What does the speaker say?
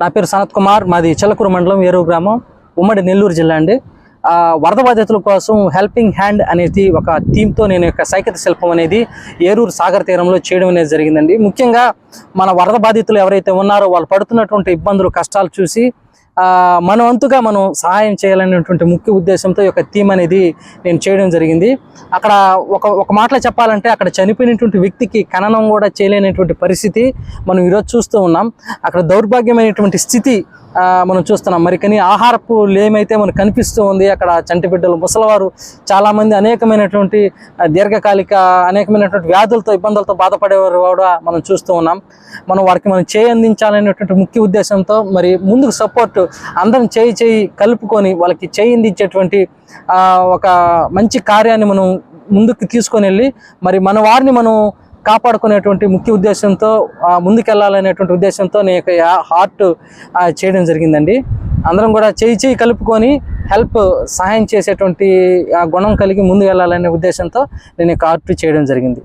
నా పేరు సనత్ కుమార్ మాది చిల్లకూరు మండలం ఏరూ గ్రామం ఉమ్మడి నెల్లూరు జిల్లా అండి. వరద బాధితుల కోసం హెల్పింగ్ హ్యాండ్ అనేది ఒక థీమ్తో నేను యొక్క సైకత శిల్పం అనేది ఏరూరు సాగర్ తీరంలో చేయడం అనేది జరిగిందండి. ముఖ్యంగా మన వరద బాధితులు ఎవరైతే ఉన్నారో వాళ్ళు పడుతున్నటువంటి ఇబ్బందులు కష్టాలు చూసి మన వంతుగా మనం సహాయం చేయాలనేటువంటి ముఖ్య ఉద్దేశంతో ఈ యొక్క థీమ్ అనేది నేను చేయడం జరిగింది. అక్కడ ఒక ఒక మాటలో చెప్పాలంటే అక్కడ చనిపోయినటువంటి వ్యక్తికి ఖననం కూడా చేయలేనటువంటి పరిస్థితి మనం ఈరోజు చూస్తూ ఉన్నాం. అక్కడ దౌర్భాగ్యమైనటువంటి స్థితి మనం చూస్తున్నాం. మరి కానీ ఆహారపు లేమైతే మనకు కనిపిస్తూ ఉంది. అక్కడ చంటి బిడ్డలు ముసలివారు చాలామంది అనేకమైనటువంటి దీర్ఘకాలిక అనేకమైనటువంటి వ్యాధులతో ఇబ్బందులతో బాధపడేవారు కూడా మనం చూస్తూ ఉన్నాం. మనం వారికి మనం చేయి అందించాలనేటువంటి ముఖ్య ఉద్దేశంతో మరి ముందుకు సపోర్ట్ అందరం చేయి చేయి కలుపుకొని వాళ్ళకి చేయి అందించేటువంటి ఒక మంచి కార్యాన్ని మనం ముందుకు తీసుకొని వెళ్ళి మరి మన వారిని మనం కాపాడుకునేటువంటి ముఖ్య ఉద్దేశంతో ముందుకెళ్ళాలనేటువంటి ముందుకెళ్ళాలనేటువంటి ఉద్దేశంతో నేను యొక్క హార్ట్ చేయడం జరిగిందండి. అందరం కూడా చేయి చేయి కలుపుకొని హెల్ప్ సహాయం చేసేటువంటి గుణం కలిగి ముందుకు వెళ్ళాలనే ఉద్దేశంతో నేను యొక్క హార్ట్ చేయడం జరిగింది.